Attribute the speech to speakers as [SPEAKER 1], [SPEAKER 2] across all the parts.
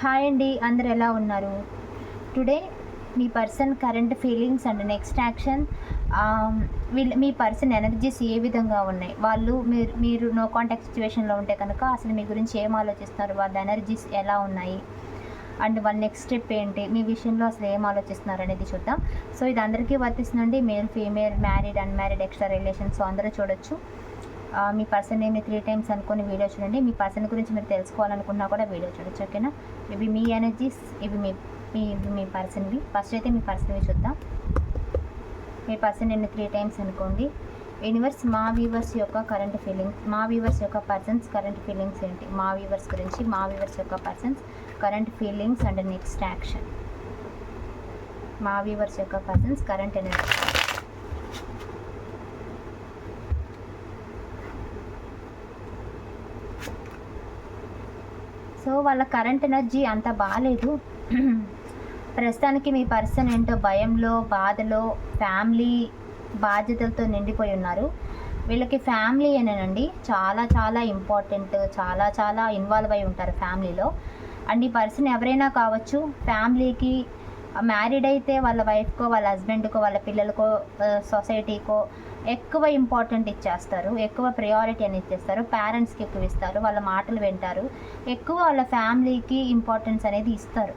[SPEAKER 1] Hi అండి అందరు ఎలా ఉన్నారు? Today me person current feelings and next action వీళ్ళు మీ పర్సన్ ఎనర్జీస్ ఏ విధంగా ఉన్నాయి? వాళ్ళు మీరు మీరు నో కాంటాక్ట్ సిచ్యువేషన్లో ఉంటే కనుక అసలు మీ గురించి ఏం ఆలోచిస్తున్నారు? వాళ్ళ ఎనర్జీస్ ఎలా ఉన్నాయి? అండ్ వాళ్ళ నెక్స్ట్ స్టెప్ ఏంటి? మీ విషయంలో అసలు ఏం ఆలోచిస్తున్నారు అనేది చూద్దాం. సో ఇది అందరికీ వర్తిస్తుందండి. Male female married unmarried extra relations అందరూ చూడొచ్చు. మీ పర్సన్ నేమ్ త్రీ టైమ్స్ అనుకొని వీడియో చూడండి. మీ పర్సన్ గురించి మీరు తెలుసుకోవాలనుకున్నా కూడా వీడియో చూడొచ్చు ఓకేనా ఇవి మీ ఎనర్జీస్ ఇవి మీ మీ ఇవి మీ పర్సన్వి ఫస్ట్ అయితే మీ పర్సన్వి చూద్దాం. మీ పర్సన్ నేను త్రీ టైమ్స్ అనుకోండి. యూనివర్స్ మా వ్యూవర్స్ యొక్క కరెంట్ ఫీలింగ్స్ మా వ్యూవర్స్ యొక్క పర్సన్స్ కరెంట్ ఫీలింగ్స్ ఏంటి? మా వ్యూవర్స్ గురించి మా వ్యూవర్స్ యొక్క persons current feelings and next action మా వ్యూవర్స్ యొక్క పర్సన్స్ కరెంట్ ఎనర్జీ సో వాళ్ళ కరెంట్ ఎనర్జీ అంత బాగాలేదు ప్రస్తుతానికి మీ పర్సన్ ఏంటో భయంలో బాధలో ఫ్యామిలీ బాధ్యతలతో నిండిపోయి ఉన్నారు. వీళ్ళకి ఫ్యామిలీ అనేనండి చాలా చాలా ఇంపార్టెంట్ చాలా చాలా ఇన్వాల్వ్ అయి ఉంటారు ఫ్యామిలీలో అండ్ ఈ పర్సన్ ఎవరైనా కావచ్చు ఫ్యామిలీకి మ్యారీడ్ అయితే వాళ్ళ వైఫ్కో వాళ్ళ హస్బెండ్కో వాళ్ళ పిల్లలకో సొసైటీకో ఎక్కువ ఇంపార్టెంట్ ఇచ్చేస్తారు ఎక్కువ ప్రయారిటీ అని ఇచ్చేస్తారు పేరెంట్స్కి ఎక్కువ ఇస్తారు వాళ్ళ మాటలు వింటారు ఎక్కువ వాళ్ళ ఫ్యామిలీకి ఇంపార్టెన్స్ అనేది ఇస్తారు.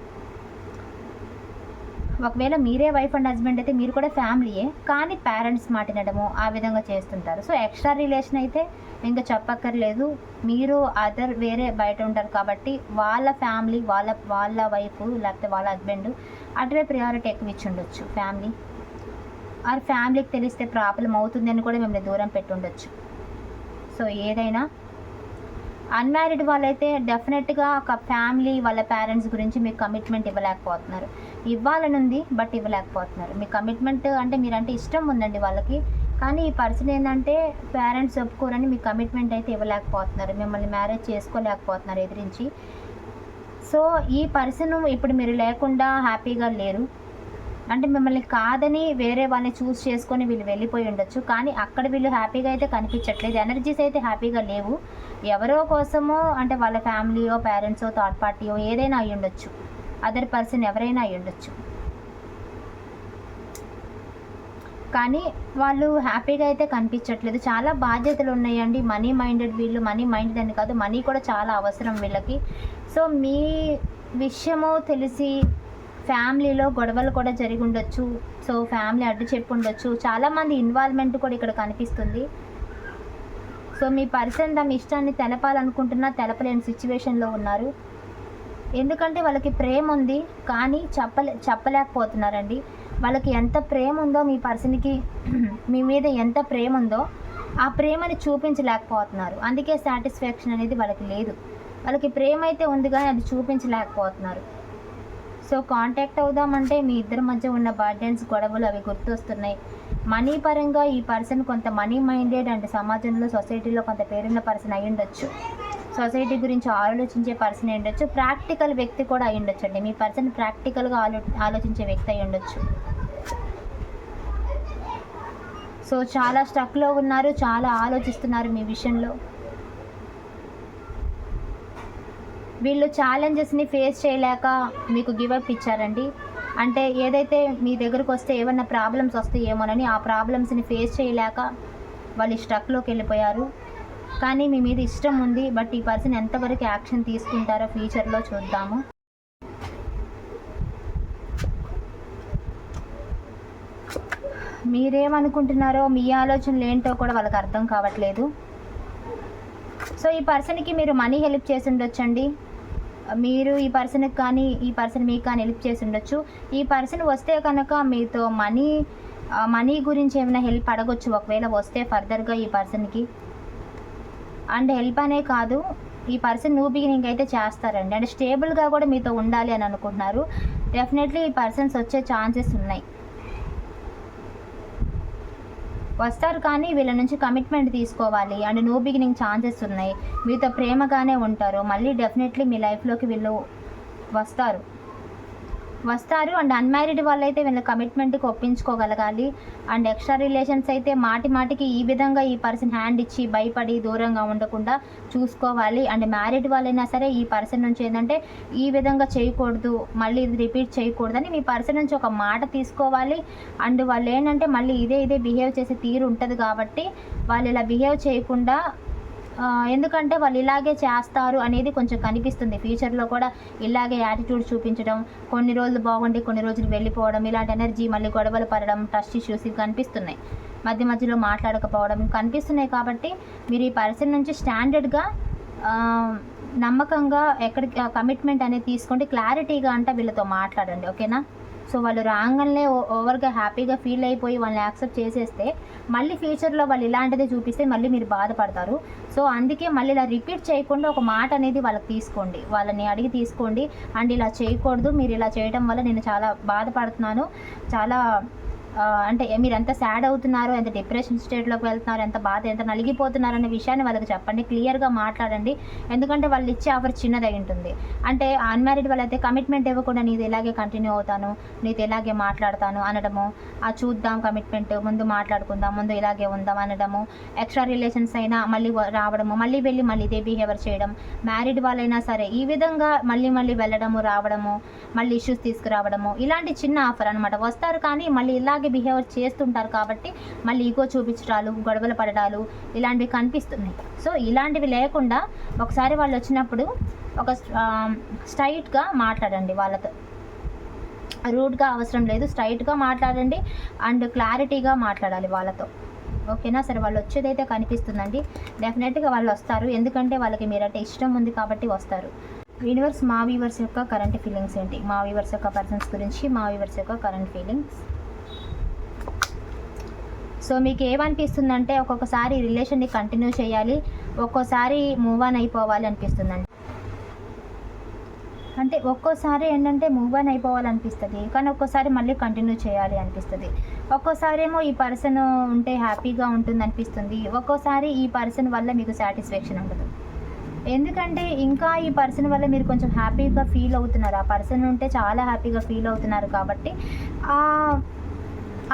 [SPEAKER 1] ఒకవేళ మీరే వైఫ్ అండ్ హస్బెండ్ అయితే మీరు కూడా ఫ్యామిలీయే కానీ పేరెంట్స్ మాట వినడము ఆ విధంగా చేస్తుంటారు. సో ఎక్స్ట్రా రిలేషన్ అయితే ఇంకా చెప్పక్కర్లేదు. మీరు అదర్ వేరే బయట ఉంటారు కాబట్టి వాళ్ళ ఫ్యామిలీ వాళ్ళ వాళ్ళ వైఫ్ లేకపోతే వాళ్ళ హస్బెండ్ అటువే ప్రయారిటీ ఎక్కువ ఇచ్చి ఉండొచ్చు ఫ్యామిలీ ఆర్ ఫ్యామిలీకి తెలిస్తే ప్రాబ్లం అవుతుందని కూడా మిమ్మల్ని దూరం పెట్టుండొచ్చు. సో ఏదైనా అన్మ్యారీడ్ వాళ్ళైతే డెఫినెట్గా ఒక ఫ్యామిలీ వాళ్ళ పేరెంట్స్ గురించి మీకు కమిట్మెంట్ ఇవ్వలేకపోతున్నారు. ఇవ్వాలనుంది బట్ ఇవ్వలేకపోతున్నారు. మీ కమిట్మెంట్ అంటే మీరంటే ఇష్టం ఉందండి వాళ్ళకి కానీ ఈ పర్సన్ ఏంటంటే పేరెంట్స్ ఒప్పుకోరని మీ కమిట్మెంట్ అయితే ఇవ్వలేకపోతున్నారు. మిమ్మల్ని మ్యారేజ్ చేసుకోలేకపోతున్నారు ఎదిరించి. సో ఈ పర్సన్ ఇప్పుడు మీరు లేకుండా హ్యాపీగా లేరు. అంటే మిమ్మల్ని కాదని వేరే వాళ్ళని చూస్ చేసుకొని వీళ్ళు వెళ్ళిపోయి ఉండొచ్చు. కానీ అక్కడ వీళ్ళు హ్యాపీగా అయితే కనిపించట్లేదు. ఎనర్జీస్ అయితే హ్యాపీగా లేవు. ఎవరో కోసమో అంటే వాళ్ళ ఫ్యామిలీయో పేరెంట్సో థర్డ్ పార్టీయో ఏదైనా అయి ఉండొచ్చు. అదర్ పర్సన్ ఎవరైనా అయి ఉండొచ్చు. కానీ వాళ్ళు హ్యాపీగా అయితే కనిపించట్లేదు. చాలా బాధ్యతలు ఉన్నాయండి. మనీ మైండెడ్ వీళ్ళు మనీ మైండెడ్ అని కాదు. మనీ కూడా చాలా అవసరం వీళ్ళకి. సో మీ విషయము తెలిసి ఫ్యామిలీలో గొడవలు కూడా జరిగి ఉండొచ్చు. సో ఫ్యామిలీ అడ్డు చెప్పి ఉండొచ్చు. చాలామంది ఇన్వాల్వ్మెంట్ కూడా ఇక్కడ కనిపిస్తుంది. సో మీ పర్సన్ తమ ఇష్టాన్ని తెలపాలనుకుంటున్నా తెలపలేని సిచ్యువేషన్లో ఉన్నారు. ఎందుకంటే వాళ్ళకి ప్రేమ ఉంది కానీ చెప్పలే చెప్పలేకపోతున్నారండి. వాళ్ళకి ఎంత ప్రేమ ఉందో మీ పర్సన్కి మీ మీద ఎంత ప్రేమ ఉందో ఆ ప్రేమని చూపించలేకపోతున్నారు. అందుకే సాటిస్ఫాక్షన్ అనేది వాళ్ళకి లేదు. వాళ్ళకి ప్రేమ అయితే ఉంది కానీ అది చూపించలేకపోతున్నారు. సో కాంటాక్ట్ అవుదామంటే మీ ఇద్దరి మధ్య ఉన్న బర్డెన్స్ గొడవలు అవి గుర్తొస్తున్నాయి. మనీ పరంగా ఈ పర్సన్ కొంత మనీ మైండెడ్ అండ్ సమాజంలో సొసైటీలో కొంత పేరున్న పర్సన్ అయి ఉండొచ్చు. సొసైటీ గురించి ఆలోచించే పర్సన్ అయి ఉండొచ్చు. ప్రాక్టికల్ వ్యక్తి కూడా అయి ఉండొచ్చు అండి. మీ పర్సన్ ప్రాక్టికల్గా ఆలో ఆలోచించే వ్యక్తి అయి ఉండొచ్చు. సో చాలా స్ట్రక్లో ఉన్నారు చాలా ఆలోచిస్తున్నారు మీ విషయంలో. వీళ్ళు ఛాలెంజెస్ని ఫేస్ చేయలేక మీకు గివప్ ఇచ్చారండి. అంటే ఏదైతే మీ దగ్గరకు వస్తే ఏమన్నా ప్రాబ్లమ్స్ వస్తాయేమోనని ఆ ప్రాబ్లమ్స్ని ఫేస్ చేయలేక వాళ్ళు స్ట్రక్లోకి వెళ్ళిపోయారు. కానీ మీ మీద ఇష్టం ఉంది బట్ ఈ పర్సన్ ఎంతవరకు యాక్షన్ తీసుకుంటారో ఫ్యూచర్లో చూద్దాము. మీరేమనుకుంటున్నారో మీ ఆలోచనలు ఏంటో కూడా వాళ్ళకి అర్థం కావట్లేదు. సో ఈ పర్సన్కి మీరు మనీ హెల్ప్ చేసి ఉండొచ్చండి. మీరు ఈ పర్సన్కి కానీ ఈ పర్సన్ మీకు కానీ హెల్ప్ చేసి ఉండొచ్చు. ఈ పర్సన్ వస్తే కనుక మీతో మనీ మనీ గురించి ఏమైనా హెల్ప్ అడగొచ్చు. ఒకవేళ వస్తే ఫర్దర్గా ఈ పర్సన్కి అండ్ హెల్ప్ అనే కాదు ఈ పర్సన్ న్యూ బిగినింగ్ అయితే చేస్తారండి. అంటే స్టేబుల్గా కూడా మీతో ఉండాలి అని అనుకుంటున్నారు. డెఫినెట్లీ ఈ పర్సన్స్ వచ్చే ఛాన్సెస్ ఉన్నాయి. వస్తారు కానీ వీళ్ళ నుంచి కమిట్మెంట్ తీసుకోవాలి. అండ్ నో బిగినింగ్ ఛాన్సెస్ ఉన్నాయి. మీతో ప్రేమగానే ఉంటారు. మళ్ళీ డెఫినెట్లీ మీ లైఫ్లోకి వీళ్ళు వస్తారు. వస్తారు. అండ్ అన్మ్యారీడ్ వాళ్ళైతే వీళ్ళ కమిట్మెంట్కి ఒప్పించుకోగలగాలి. అండ్ ఎక్స్ట్రా రిలేషన్స్ అయితే మాటి మాటికి ఈ విధంగా ఈ పర్సన్ హ్యాండ్ ఇచ్చి భయపడి దూరంగా ఉండకుండా చూసుకోవాలి. అండ్ మ్యారీడ్ వాళ్ళైనా సరే ఈ పర్సన్ నుంచి ఏంటంటే ఈ విధంగా చేయకూడదు మళ్ళీ ఇది రిపీట్ చేయకూడదని మీ పర్సన్ నుంచి ఒక మాట తీసుకోవాలి. అండ్ వాళ్ళు ఏంటంటే మళ్ళీ ఇదే ఇదే బిహేవ్ చేసే తీరు ఉంటుంది కాబట్టి వాళ్ళు ఇలా బిహేవ్ చేయకుండా ఎందుకంటే వాళ్ళు ఇలాగే చేస్తారు అనేది కొంచెం కనిపిస్తుంది. ఫ్యూచర్లో కూడా ఇలాగే యాటిట్యూడ్ చూపించడం కొన్ని రోజులు బాగుండి కొన్ని రోజులు వెళ్ళిపోవడం ఇలాంటి ఎనర్జీ మళ్ళీ గొడవలు పడడం ట్రస్ట్ ఇష్యూస్ ఇవి కనిపిస్తున్నాయి. మధ్య మధ్యలో మాట్లాడకపోవడం కనిపిస్తున్నాయి కాబట్టి మీరు ఈ పర్సన్ నుంచి స్టాండర్డ్గా నమ్మకంగా ఎక్కడికి కమిట్మెంట్ అనేది తీసుకోండి. క్లారిటీగా అంటే వీళ్ళతో మాట్లాడండి. ఓకేనా సో వాళ్ళు రాగానే ఓవర్గా హ్యాపీగా ఫీల్ అయిపోయి వాళ్ళని యాక్సెప్ట్ చేసేస్తే మళ్ళీ ఫ్యూచర్లో వాళ్ళు ఇలాంటిదే చూపిస్తే మళ్ళీ మీరు బాధపడతారు. సో అందుకే మళ్ళీ ఇలా రిపీట్ చేయకుండా ఒక మాట అనేది వాళ్ళకి తీసుకోండి. వాళ్ళని అడిగి తీసుకోండి. అండ్ ఇలా చేయకూడదు. మీరు ఇలా చేయడం వల్ల నేను చాలా బాధపడుతున్నాను. చాలా అంటే మీరు ఎంత సాడ్ అవుతున్నారు ఎంత డిప్రెషన్ స్టేట్లోకి వెళ్తున్నారు ఎంత బాధ ఎంత నలిగిపోతున్నారు అనే విషయాన్ని వాళ్ళకి చెప్పండి. క్లియర్గా మాట్లాడండి. ఎందుకంటే వాళ్ళు ఇచ్చే ఆఫర్ చిన్నదై ఉంటుంది. అంటే అన్మ్యారీడ్ వాళ్ళైతే కమిట్మెంట్ ఇవ్వకుండా నీది ఇలాగే కంటిన్యూ అవుతాను నీతో ఇలాగే మాట్లాడతాను అనడము ఆ చూద్దాం కమిట్మెంట్ ముందు మాట్లాడుకుందాం ముందు ఇలాగే ఉందాం అనడము ఎక్స్ట్రా రిలేషన్స్ అయినా మళ్ళీ రావడము మళ్ళీ వెళ్ళి మళ్ళీ ఇదే బిహేవియర్ చేయడం మ్యారీడ్ వాళ్ళైనా సరే ఈ విధంగా మళ్ళీ మళ్ళీ వెళ్ళడము రావడము మళ్ళీ ఇష్యూస్ తీసుకురావడము ఇలాంటి చిన్న ఆఫర్ అనమాట వస్తారు కానీ మళ్ళీ ఇలా అలాగే బిహేవియర్ చేస్తుంటారు కాబట్టి మళ్ళీ ఈగో చూపించడాలు గొడవలు పడడాలు ఇలాంటివి కనిపిస్తున్నాయి. సో ఇలాంటివి లేకుండా ఒకసారి వాళ్ళు వచ్చినప్పుడు ఒక స్ట్రైట్గా మాట్లాడండి వాళ్ళతో. రూడ్గా అవసరం లేదు స్ట్రైట్గా మాట్లాడండి అండ్ క్లారిటీగా మాట్లాడాలి వాళ్ళతో. ఓకేనా? సరే వాళ్ళు వచ్చేదైతే కనిపిస్తుందండి. డెఫినెట్గా వాళ్ళు వస్తారు. ఎందుకంటే వాళ్ళకి మీరంటే ఇష్టం ఉంది కాబట్టి వస్తారు. యూనివర్స్ మా వీవర్స్ యొక్క కరెంట్ ఫీలింగ్స్ ఏంటి? మా వీవర్స్ యొక్క పర్సన్స్ గురించి మా వీవర్స్ యొక్క కరెంట్ ఫీలింగ్స్. సో మీకు ఏమనిపిస్తుందంటే ఒక్కొక్కసారి రిలేషన్ని కంటిన్యూ చేయాలి ఒక్కోసారి మూవ్ ఆన్ అయిపోవాలి అనిపిస్తుందండి. అంటే ఒక్కోసారి ఏంటంటే మూవ్ ఆన్ అయిపోవాలనిపిస్తుంది కానీ ఒక్కోసారి మళ్ళీ కంటిన్యూ చేయాలి అనిపిస్తుంది. ఒక్కోసారి ఏమో ఈ పర్సన్ ఉంటే హ్యాపీగా ఉంటుంది అనిపిస్తుంది ఒక్కోసారి ఈ పర్సన్ వల్ల మీకు సాటిస్ఫాక్షన్ ఉండదు. ఎందుకంటే ఇంకా ఈ పర్సన్ వల్ల మీరు కొంచెం హ్యాపీగా ఫీల్ అవుతున్నారు ఆ పర్సన్ ఉంటే చాలా హ్యాపీగా ఫీల్ అవుతున్నారు కాబట్టి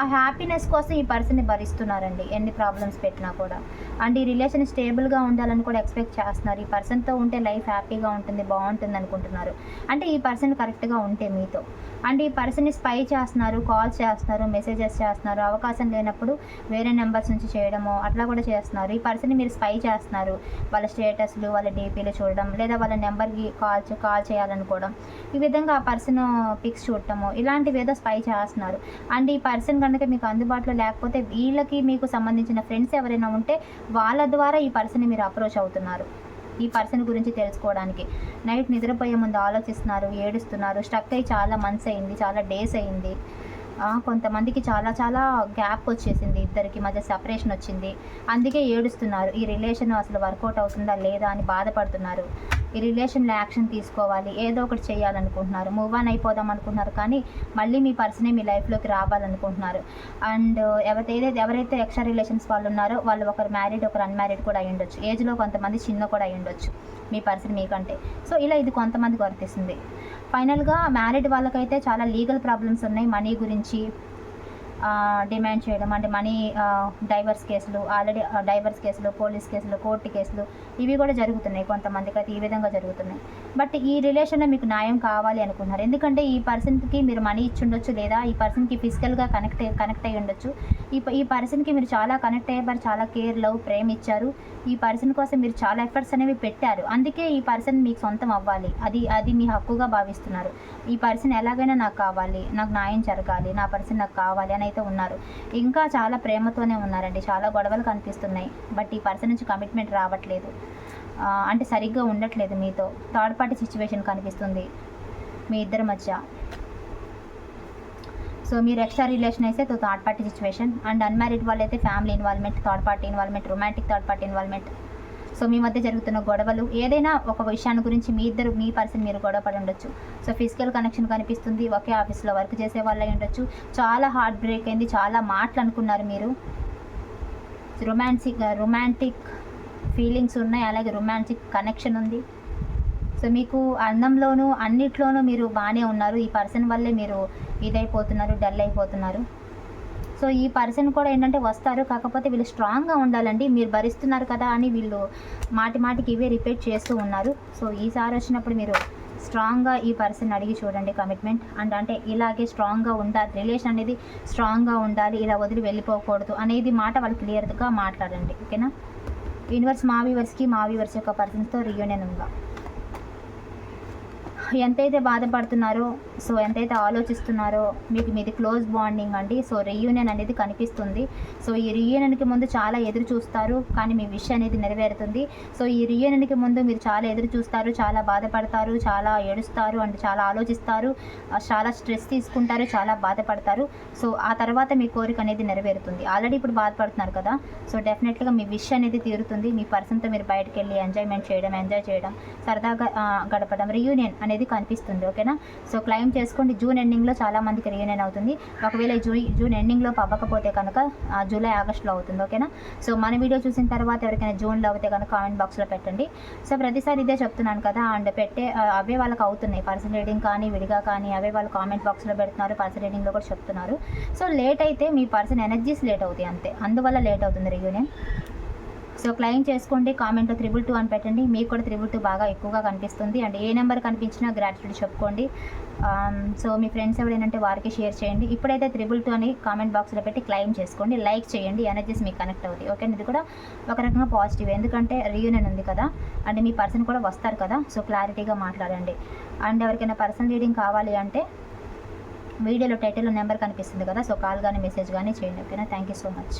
[SPEAKER 1] ఆ హ్యాపీనెస్ కోసం ఈ పర్సన్ని భరిస్తున్నారండి. ఎన్ని ప్రాబ్లమ్స్ పెట్టినా కూడా. అండ్ ఈ రిలేషన్ స్టేబుల్గా ఉండాలని కూడా ఎక్స్పెక్ట్ చేస్తున్నారు. ఈ పర్సన్తో ఉంటే లైఫ్ హ్యాపీగా ఉంటుంది బాగుంటుంది అనుకుంటున్నారు. అంటే ఈ పర్సన్ కరెక్ట్గా ఉంటే మీతో. అండ్ ఈ పర్సన్ని స్పై చేస్తున్నారు కాల్స్ చేస్తున్నారు మెసేజెస్ చేస్తున్నారు అవకాశం లేనప్పుడు వేరే నెంబర్స్ నుంచి చేయడము అట్లా కూడా చేస్తున్నారు. ఈ పర్సన్ని మీరు స్పై చేస్తున్నారు. వాళ్ళ స్టేటస్లు వాళ్ళ డీపీలు చూడడం లేదా వాళ్ళ నెంబర్కి కాల్ కాల్ చేయాలనుకోవడం. ఈ విధంగా ఆ పర్సన్ పిక్స్ చూడటము ఇలాంటివి ఏదో స్పై చేస్తున్నారు. అండ్ ఈ పర్సన్ కనుక మీకు అందుబాటులో లేకపోతే వీళ్ళకి మీకు సంబంధించిన ఫ్రెండ్స్ ఎవరైనా ఉంటే వాళ్ళ ద్వారా ఈ పర్సన్ని మీరు అప్రోచ్ అవుతున్నారు. ఈ పర్సన్ గురించి తెలుసుకోవడానికి. నైట్ నిద్రపోయే ముందు ఆలోచిస్తున్నారు ఏడుస్తున్నారు. స్ట్రక్ అయ్యి చాలా మంత్స్ అయింది చాలా డేస్ అయింది. కొంతమందికి చాలా చాలా గ్యాప్ వచ్చేసింది. ఇద్దరికి మధ్య సపరేషన్ వచ్చింది. అందుకే ఏడుస్తున్నారు. ఈ రిలేషన్ అసలు వర్కౌట్ అవుతుందా లేదా అని బాధపడుతున్నారు. ఈ రిలేషన్లో యాక్షన్ తీసుకోవాలి ఏదో ఒకటి చేయాలనుకుంటున్నారు మూవ్ ఆన్ అయిపోదాం అనుకుంటున్నారు కానీ మళ్ళీ మీ పర్సనే మీ లైఫ్లోకి రావాలనుకుంటున్నారు. అండ్ ఎవరైతే ఏదైతే ఎవరైతే ఎక్స్ట్రా రిలేషన్స్ వాళ్ళు ఉన్నారో వాళ్ళు ఒకరు మ్యారీడ్ ఒకరు అన్మ్యారీడ్ కూడా అయి ఉండొచ్చు. ఏజ్లో కొంతమంది చిన్న కూడా అయి ఉండొచ్చు మీ పర్సన్ మీకంటే. సో ఇలా ఇది కొంతమందికి వర్తిస్తుంది. ఫైనల్గా మ్యారీడ్ వాళ్ళకైతే చాలా లీగల్ ప్రాబ్లమ్స్ ఉన్నాయి మనీ గురించి డిమాండ్ చేయడం. అంటే మనీ డైవర్స్ కేసులు ఆల్రెడీ డైవర్స్ కేసులు పోలీస్ కేసులు కోర్టు కేసులు ఇవి కూడా జరుగుతున్నాయి కొంతమందికి అయితే ఈ విధంగా జరుగుతున్నాయి. బట్ ఈ రిలేషన్లో మీకు న్యాయం కావాలి అనుకున్నారు. ఎందుకంటే ఈ పర్సన్కి మీరు మనీ ఇచ్చి ఉండొచ్చు లేదా ఈ పర్సన్కి ఫిజికల్గా కనెక్ట్ కనెక్ట్ అయ్యి ఉండొచ్చు. ఈ ఈ పర్సన్కి మీరు చాలా కనెక్ట్ అయ్యారు చాలా కేర్ లవ్ ప్రేమ ఇచ్చారు. ఈ పర్సన్ కోసం మీరు చాలా ఎఫర్ట్స్ అనేవి పెట్టారు. అందుకే ఈ పర్సన్ మీకు సొంతం అవ్వాలి. అది అది మీ హక్కుగా భావిస్తున్నారు. ఈ పర్సన్ ఎలాగైనా నాకు కావాలి నాకు న్యాయం జరగాలి నా పర్సన్ నాకు కావాలి అని అయితే ఉన్నారు. ఇంకా చాలా ప్రేమతోనే ఉన్నారండి. చాలా గొడవలు కనిపిస్తున్నాయి. బట్ ఈ పర్సన్ నుంచి కమిట్మెంట్ రావట్లేదు. అంటే సరిగ్గా ఉండట్లేదు మీతో. థర్డ్ పార్టీ సిచ్యువేషన్ కనిపిస్తుంది మీ ఇద్దరి మధ్య. సో మీరు ఎక్స్ట్రా రిలేషన్ అయితే third party situation. And unmarried వాళ్ళైతే family involvement third party involvement romantic third party involvement. So మీ మధ్య జరుగుతున్న గొడవలు ఏదైనా ఒక విషయాన్ని గురించి మీ ఇద్దరు మీ పర్సన్ మీరు గొడవ పడి ఉండొచ్చు. సో ఫిజికల్ కనెక్షన్ కనిపిస్తుంది ఒకే ఆఫీస్లో వర్క్ చేసే వాళ్ళు ఉండొచ్చు. చాలా హార్ట్ బ్రేక్ అయింది చాలా మాటలు అనుకున్నారు మీరు. రొమాన్సిక్ రొమాంటిక్ ఫీలింగ్స్ ఉన్నాయి అలాగే రొమాంటిక్ కనెక్షన్ ఉంది. సో మీకు అందంలోనూ అన్నిట్లోనూ మీరు బాగానే ఉన్నారు. ఈ పర్సన్ వల్లే మీరు ఇదైపోతున్నారు డల్ అయిపోతున్నారు. సో ఈ పర్సన్ కూడా ఏంటంటే వస్తారు. కాకపోతే వీళ్ళు స్ట్రాంగ్గా ఉండాలండి. మీరు భరిస్తున్నారు కదా అని వీళ్ళు మాటి మాటికి ఇవే రిపీట్ చేస్తూ ఉన్నారు. సో ఈసారి వచ్చినప్పుడు మీరు స్ట్రాంగ్గా ఈ పర్సన్ అడిగి చూడండి కమిట్మెంట్. అండ్ అంటే ఇలాగే స్ట్రాంగ్గా ఉండాలి. రిలేషన్ అనేది స్ట్రాంగ్గా ఉండాలి. ఇలా వదిలి వెళ్ళిపోకూడదు అనేది మాట వాళ్ళు క్లియర్గా మాట్లాడండి. ఓకేనా? యూనివర్స్ మా వ్యూవర్స్కి మా వ్యూవర్స్ యొక్క పర్సన్స్తో రియూనియన్ ఉందా? ఎంతైతే బాధపడుతున్నారో సో ఎంతైతే ఆలోచిస్తున్నారో మీకు మీది క్లోజ్ బాండింగ్ అండి. సో రీయూనియన్ అనేది కనిపిస్తుంది. సో ఈ రీయూనియన్కి ముందు చాలా ఎదురు చూస్తారు కానీ మీ విష్ అనేది నెరవేరుతుంది. సో ఈ రీయూనియన్కి ముందు మీరు చాలా ఎదురు చూస్తారు చాలా బాధపడతారు చాలా ఏడుస్తారు అండ్ చాలా ఆలోచిస్తారు చాలా స్ట్రెస్ తీసుకుంటారు చాలా బాధపడతారు. సో ఆ తర్వాత మీ కోరిక అనేది నెరవేరుతుంది. ఆల్రెడీ ఇప్పుడు బాధపడుతున్నారు కదా సో డెఫినెట్గా మీ విష్ అనేది తీరుతుంది. మీ పర్సన్తో మీరు బయటకు వెళ్ళి ఎంజాయ్మెంట్ చేయడం ఎంజాయ్ చేయడం సరదాగా గడపడం రీయూనియన్ అనేది కనిపిస్తుంది ఓకేనా? సో క్లైమ్ చేసుకోండి. జూన్ ఎండింగ్లో చాలా మందికి రీయూనియన్ అవుతుంది. ఒకవేళ జూ జూన్ ఎండింగ్లో అవ్వకపోతే కనుక ఆ, జూలై ఆగస్ట్లో అవుతుంది ఓకేనా? సో మన వీడియో చూసిన తర్వాత ఎవరికైనా జూన్లో అవుతే కనుక కామెంట్ బాక్స్లో పెట్టండి. సో ప్రతిసారి ఇదే చెప్తున్నాను కదా అండ్ పెట్టే అవే వాళ్ళకి అవుతున్నాయి. పర్సన్ రీడింగ్ కానీ విడిగా కానీ అవే వాళ్ళు కామెంట్ బాక్స్లో పెడుతున్నారు పర్సన్ రీడింగ్లో కూడా చెప్తున్నారు. సో లేట్ అయితే మీ పర్సన్ ఎనర్జీస్ లేట్ అవుతాయి అంతే. అందువల్ల లేట్ అవుతుంది రీయూనియన్. సో క్లెయిమ్ చేసుకోండి కామెంట్లో త్రిబుల్ టూ అని పెట్టండి. మీకు కూడా త్రిబుల్ టూ బాగా ఎక్కువగా కనిపిస్తుంది. అండ్ ఏ నెంబర్ కనిపించినా గ్రాట్యుడ్ చెప్పుకోండి. సో మీ ఫ్రెండ్స్ ఎవరైనా వారికి షేర్ చేయండి. ఇప్పుడైతే త్రిబుల్ టూ అని కామెంట్ బాక్స్లో పెట్టి క్లెయిమ్ చేసుకోండి. లైక్ చేయండి. ఎనర్జీస్ మీకు కనెక్ట్ అవుతాయి. ఓకే ఇది కూడా ఒక రకంగా పాజిటివ్ ఎందుకంటే రీయూనియన్ ఉంది కదా. అండ్ మీ పర్సన్ కూడా వస్తారు కదా. సో క్లారిటీగా మాట్లాడండి. అండ్ ఎవరికైనా పర్సనల్ రీడింగ్ కావాలి అంటే వీడియోలో టైటిల్ నెంబర్ కనిపిస్తుంది కదా. సో కాల్ కానీ మెసేజ్ కానీ చేయండి. ఓకేనా? Thank you so much